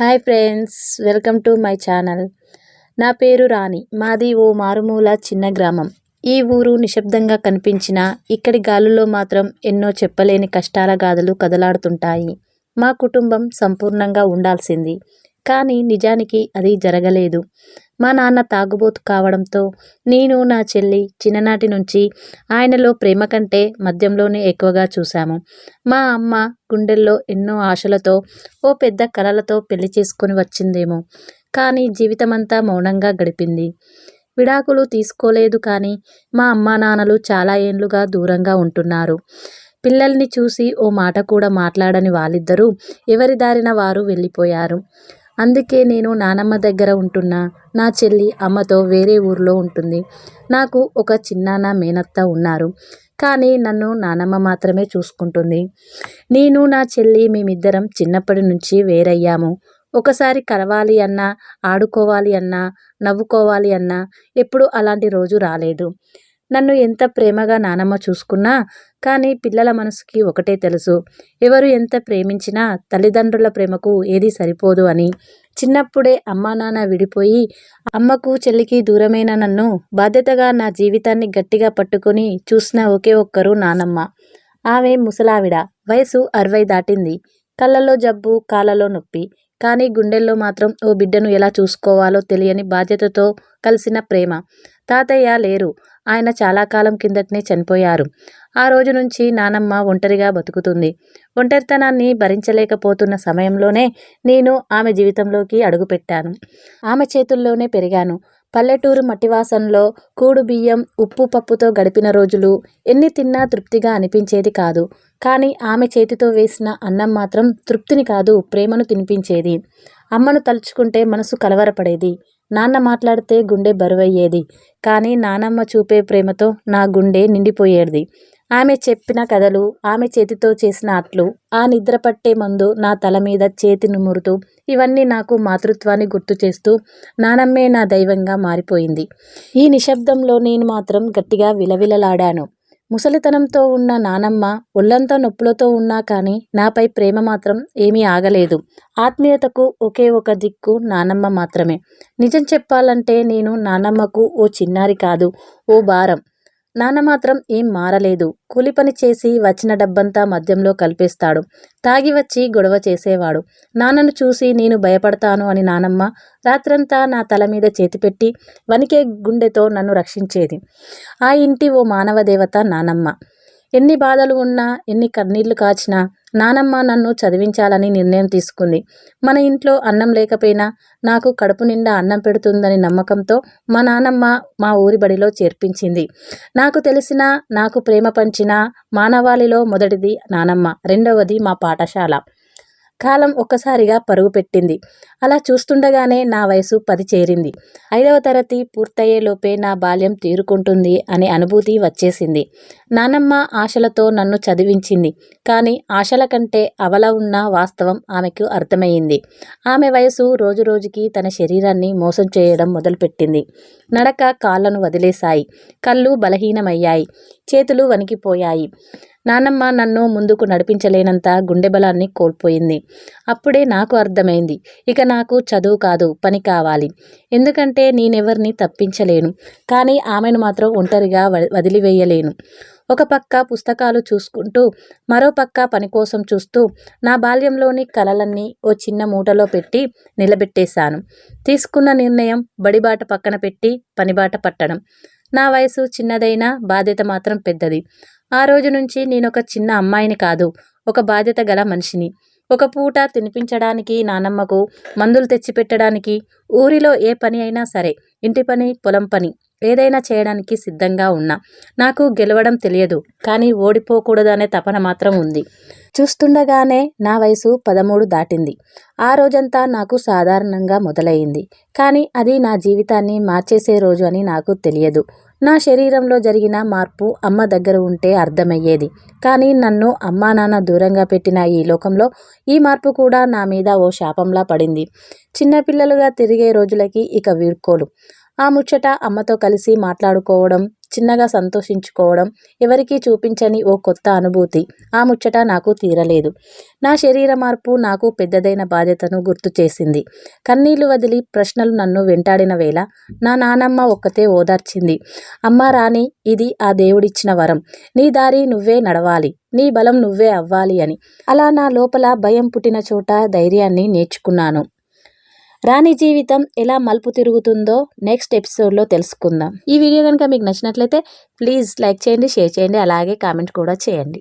Hi friends welcome to my channel. నా పేరు రాణి మాది ఓ మారుమూల చిన్న గ్రామం. ఈ ఊరు నిశ్శబ్దంగా కనిపించిన ఇక్కడి గాలుల్లో మాత్రం ఎన్నో చెప్పలేని కష్టాల గాథలు కదలాడుతుంటాయి. మా కుటుంబం సంపూర్ణంగా ఉండాల్సింది. కానీ నిజానికి అది జరగలేదు. మా నాన్న తాగుబోతు కావడంతో నేను నా చెల్లి చిన్ననాటి నుంచి ఆయనలో ప్రేమ కంటే మద్యంలోనే ఎక్కువగా చూశాము. మా అమ్మ గుండెల్లో ఎన్నో ఆశలతో ఓ పెద్ద కలలతో పెళ్ళి చేసుకొని వచ్చిందేమో. కానీ జీవితమంతా మౌనంగా గడిపింది. విడాకులు తీసుకోలేదు కానీ మా అమ్మా నాన్నలు చాలా ఏండ్లుగా దూరంగా ఉంటున్నారు. పిల్లల్ని చూసి ఓ మాట కూడా మాట్లాడని వాళ్ళిద్దరూ ఎవరి దారిన వారు వెళ్ళిపోయారు. అందుకే నేను నానమ్మ దగ్గర ఉంటున్నా. నా చెల్లి అమ్మతో వేరే ఊర్లో ఉంటుంది. నాకు ఒక చిన్నాన్న మేనత్త ఉన్నారు. కానీ నన్ను నానమ్మ మాత్రమే చూసుకుంటుంది. నేను నా చెల్లి మేమిద్దరం చిన్నప్పటి నుంచి వేరయ్యాము. ఒకసారి కలవాలి అన్నా ఆడుకోవాలి అన్నా నవ్వుకోవాలి అన్నా ఎప్పుడు అలాంటి రోజు రాలేదు. నన్ను ఎంత ప్రేమగా నానమ్మ చూసుకున్నా కానీ పిల్లల మనసుకి ఒకటే తెలుసు. ఎవరు ఎంత ప్రేమించినా తల్లిదండ్రుల ప్రేమకు ఏది సరిపోదు అని. చిన్నప్పుడే అమ్మా నాన్న విడిపోయి అమ్మకు చెల్లికి దూరమైన నన్ను బాధ్యతగా నా జీవితాన్ని గట్టిగా పట్టుకొని చూసిన ఒకే ఒక్కరు నానమ్మ. ఆమె ముసలావిడ. వయసు అరవై దాటింది. కళ్ళలో జబ్బు కాళ్ళలో నొప్పి. కానీ గుండెల్లో మాత్రం ఓ బిడ్డను ఎలా చూసుకోవాలో తెలియని బాధ్యతతో కలిసిన ప్రేమ. తాతయ్య లేరు. ఆయన చాలా కాలం కిందటనే చనిపోయారు. ఆ రోజు నుంచి నానమ్మ ఒంటరిగా బతుకుతుంది. ఒంటరితనాన్ని భరించలేకపోతున్న సమయంలోనే నేను ఆమె జీవితంలోకి అడుగుపెట్టాను. ఆమె చేతుల్లోనే పెరిగాను. పల్లెటూరు మట్టివాసంలో కూడు బియ్యం ఉప్పు పప్పుతో గడిపిన రోజులు ఎన్ని తిన్నా తృప్తిగా అనిపించేది కాదు. కానీ ఆమె చేతితో వేసిన అన్నం మాత్రం తృప్తిని కాదు ప్రేమను తినిపించేది. అమ్మను తలుచుకుంటే మనసు కలవరపడేది. నాన్న మాట్లాడితే గుండె బరువయ్యేది. కానీ నానమ్మ చూపే ప్రేమతో నా గుండె నిండిపోయేది. ఆమె చెప్పిన కథలు ఆమె చేతితో చేసిన అట్లు ఆ నిద్ర పట్టే మందు నా తల మీద చేతి నుమురుతూ ఇవన్నీ నాకు మాతృత్వాన్ని గుర్తు చేస్తూ నానమ్మే నా దైవంగా మారిపోయింది. ఈ నిశ్శబ్దంలో నేను మాత్రం గట్టిగా విలవిలలాడాను. ముసలితనంతో ఉన్న నానమ్మ ఒళ్ళంతా నొప్పులతో ఉన్నా కానీ నాపై ప్రేమ మాత్రం ఏమీ ఆగలేదు. ఆత్మీయతకు ఒకే ఒక దిక్కు నానమ్మ మాత్రమే. నిజం చెప్పాలంటే నేను నానమ్మకు ఓ చిన్నారి కాదు ఓ భారం నాన్న మాత్రం ఏం మారలేదు. కూలి పని చేసి వచ్చిన డబ్బంతా మద్యంలో కలిపేస్తాడు. తాగి వచ్చి గొడవ చేసేవాడు. నాన్నను చూసి నేను భయపడతాను అని నానమ్మ రాత్రంతా నా తల మీద చేతిపెట్టి వనికే గుండెతో నన్ను రక్షించేది. ఆ ఇంటి ఓ మానవ దేవత నానమ్మ. ఎన్ని బాధలు ఉన్నా ఎన్ని కన్నీళ్ళు కాచినా నానమ్మ నన్ను చదివించాలని నిర్ణయం తీసుకుంది. మన ఇంట్లో అన్నం లేకపోయినా నాకు కడుపు నిండా అన్నం పెడుతుందని నమ్మకంతో మా నానమ్మ మా ఊరి బడిలో చేర్పించింది. నాకు తెలిసిన నాకు ప్రేమ పంచిన మానవాళిలో మొదటిది నానమ్మ రెండవది మా పాఠశాల. కాలం ఒక్కసారిగా పరుగు పెట్టింది. అలా చూస్తుండగానే నా వయసు పది చేరింది. ఐదవ తరగతి పూర్తయ్యేలోపే నా బాల్యం తీరుకుంటుంది అనే అనుభూతి వచ్చేసింది. నానమ్మ ఆశలతో నన్ను చదివించింది. కానీ ఆశల కంటే అవల ఉన్న వాస్తవం ఆమెకు అర్థమయ్యింది. ఆమె వయసు రోజురోజుకి తన శరీరాన్ని మోసం చేయడం మొదలుపెట్టింది. నడక కాళ్ళను వదిలేశాయి. కళ్ళు బలహీనమయ్యాయి. చేతులు వణికిపోయాయి. నానమ్మ నన్ను ముందుకు నడిపించలేనంత గుండె బలాన్ని కోల్పోయింది. అప్పుడే నాకు అర్థమైంది. ఇక నాకు చదువు కాదు పని కావాలి. ఎందుకంటే నేనెవరిని తప్పించలేను. కానీ ఆమెను మాత్రం ఒంటరిగా వదిలివేయలేను. ఒక పక్క పుస్తకాలు చూసుకుంటూ మరో పక్క పని కోసం చూస్తూ నా బాల్యంలోని కలలన్నీ ఓ చిన్న మూటలో పెట్టి నిలబెట్టేశాను. తీసుకున్న నిర్ణయం బడిబాట పక్కన పెట్టి పనిబాట పట్టడం. నా వయసు చిన్నదైనా బాధ్యత మాత్రం పెద్దది. ఆ రోజు నుంచి నేను ఒక చిన్న అమ్మాయిని కాదు ఒక బాధ్యత గల మనిషిని. ఒక పూట తినిపించడానికి నానమ్మకు మందులు తెచ్చిపెట్టడానికి ఊరిలో ఏ పని అయినా సరే ఇంటి పని పొలం పని. ఏదైనా చేయడానికి సిద్ధంగా ఉన్నా. నాకు గెలవడం తెలియదు కానీ ఓడిపోకూడదనే తపన మాత్రం ఉంది. చూస్తుండగానే నా వయసు పదమూడు దాటింది. ఆ రోజంతా నాకు సాధారణంగా మొదలయ్యింది కానీ అది నా జీవితాన్ని మార్చేసే రోజు అని నాకు తెలియదు. నా శరీరంలో జరిగిన మార్పు అమ్మ దగ్గర ఉంటే అర్థమయ్యేది. కానీ నన్ను అమ్మా నాన్న దూరంగా పెట్టిన ఈ లోకంలో ఈ మార్పు కూడా నా మీద ఓ శాపంలా పడింది. చిన్నపిల్లలుగా తిరిగే రోజులకి ఇక వీడ్కోలు. ఆ ముచ్చట అమ్మతో కలిసి మాట్లాడుకోవడం చిన్నగా సంతోషించుకోవడం ఎవరికీ చూపించని ఓ కొత్త అనుభూతి. ఆ ముచ్చట నాకు తీరలేదు. నా శరీర మార్పు నాకు పెద్దదైన బాధ్యతను గుర్తు చేసింది. కన్నీళ్ళు వదిలి ప్రశ్నలు నన్ను వెంటాడిన వేళ నా నానమ్మ ఒక్కతే ఓదార్చింది. అమ్మ రాణి ఇది ఆ దేవుడిచ్చిన వరం. నీ దారి నువ్వే నడవాలి. నీ బలం నువ్వే అవ్వాలి అని. అలా నా లోపల భయం పుట్టిన చోట ధైర్యాన్ని నేర్చుకున్నాను. రాణి జీవితం ఎలా మలుపు తిరుగుతుందో నెక్స్ట్ ఎపిసోడ్లో తెలుసుకుందాం. ఈ వీడియో కనుక మీకు నచ్చినట్లయితే ప్లీజ్ లైక్ చేయండి షేర్ చేయండి అలాగే కామెంట్ కూడా చేయండి.